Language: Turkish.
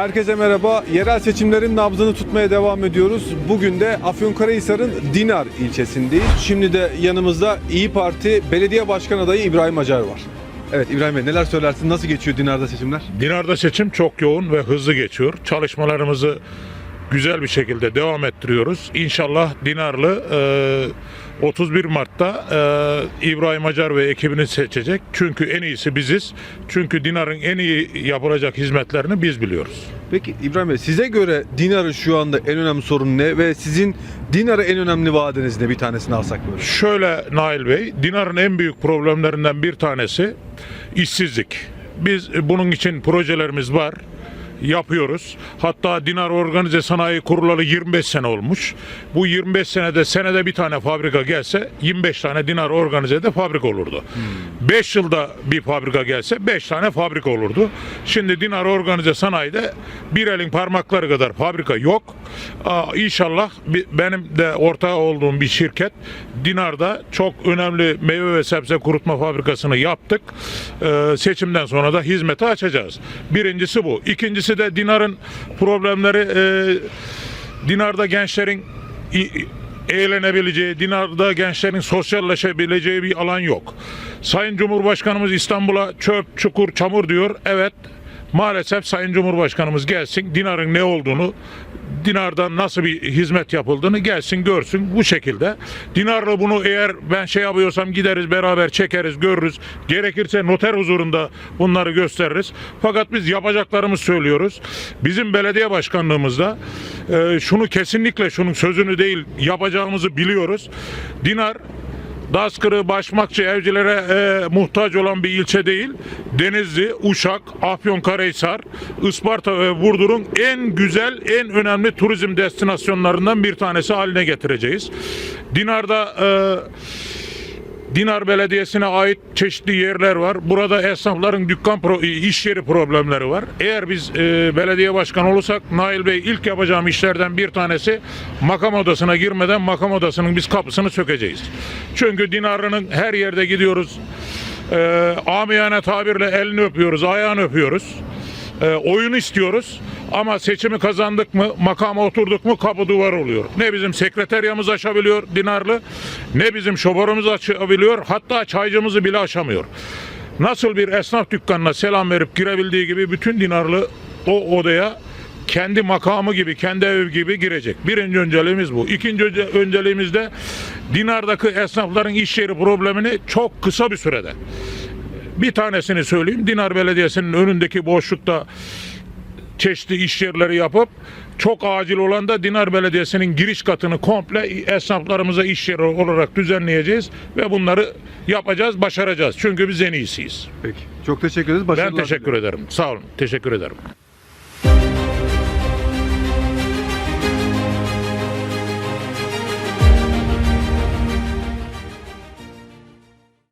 Herkese merhaba. Yerel seçimlerin nabzını tutmaya devam ediyoruz. Bugün de Afyonkarahisar'ın Dinar ilçesindeyiz. Şimdi de yanımızda İyi Parti Belediye Başkan adayı İbrahim Acar var. Evet İbrahim Bey neler söylersin? Nasıl geçiyor Dinar'da seçimler? Dinar'da seçim çok yoğun ve hızlı geçiyor. Çalışmalarımızı güzel bir şekilde devam ettiriyoruz. İnşallah Dinarlı e, 31 Mart'ta e, İbrahim Acar ve ekibini seçecek. Çünkü en iyisi biziz. Çünkü Dinar'ın en iyi yapılacak hizmetlerini biz biliyoruz. Peki İbrahim Bey size göre Dinar'ın şu anda en önemli sorunu ne ve sizin Dinar'a en önemli vaadiniz ne? Bir tanesini alsak böyle. Şöyle Nail Bey, Dinar'ın en büyük problemlerinden bir tanesi işsizlik. Biz bunun için projelerimiz var yapıyoruz. Hatta Dinar Organize Sanayi kurulalı 25 sene olmuş. Bu 25 senede senede bir tane fabrika gelse 25 tane Dinar Organize'de fabrika olurdu. 5 yılda bir fabrika gelse 5 tane fabrika olurdu. Şimdi Dinar Organize Sanayi'de bir elin parmakları kadar fabrika yok. Aa, İnşallah benim de ortağı olduğum bir şirket Dinar'da çok önemli meyve ve sebze kurutma fabrikasını yaptık. Ee, seçimden sonra da hizmete açacağız. Birincisi bu. İkincisi de Dinar'ın problemleri e, Dinar'da gençlerin eğlenebileceği, Dinar'da gençlerin sosyalleşebileceği bir alan yok. Sayın Cumhurbaşkanımız İstanbul'a çöp, çukur, çamur diyor. Evet, maalesef Sayın Cumhurbaşkanımız gelsin, Dinar'ın ne olduğunu, Dinar'da nasıl bir hizmet yapıldığını gelsin görsün bu şekilde. Dinar'la bunu eğer ben şey yapıyorsam gideriz beraber çekeriz görürüz. Gerekirse noter huzurunda bunları gösteririz. Fakat biz yapacaklarımızı söylüyoruz. Bizim belediye başkanlığımızda e, şunu kesinlikle şunun sözünü değil yapacağımızı biliyoruz. Dinar Daskırı, Başmakçı evcilere e, muhtaç olan bir ilçe değil. Denizli, Uşak, Afyonkarahisar, Isparta ve Burdur'un en güzel, en önemli turizm destinasyonlarından bir tanesi haline getireceğiz. Dinar'da e, Dinar Belediyesi'ne ait çeşitli yerler var. Burada esnafların dükkan pro, iş yeri problemleri var. Eğer biz e, belediye başkanı olursak Nail Bey ilk yapacağım işlerden bir tanesi makam odasına girmeden makam odasının biz kapısını sökeceğiz. Çünkü Dinar'ın her yerde gidiyoruz. E, amiyane tabirle elini öpüyoruz, ayağını öpüyoruz. E, oyun istiyoruz ama seçimi kazandık mı makama oturduk mu kapı duvar oluyor. Ne bizim sekreteryamız aşabiliyor Dinarlı ne bizim şoförümüz açabiliyor hatta çaycımızı bile aşamıyor. Nasıl bir esnaf dükkanına selam verip girebildiği gibi bütün Dinarlı o odaya kendi makamı gibi, kendi ev gibi girecek. Birinci önceliğimiz bu. İkinci önce- önceliğimiz de Dinar'daki esnafların iş yeri problemini çok kısa bir sürede bir tanesini söyleyeyim. Dinar Belediyesi'nin önündeki boşlukta çeşitli iş yerleri yapıp çok acil olan da Dinar Belediyesi'nin giriş katını komple esnaflarımıza iş yeri olarak düzenleyeceğiz ve bunları yapacağız, başaracağız. Çünkü biz en iyisiyiz. Peki. Çok teşekkür ederiz. Ben Başarılar teşekkür diliyorum. ederim. Sağ olun. Teşekkür ederim.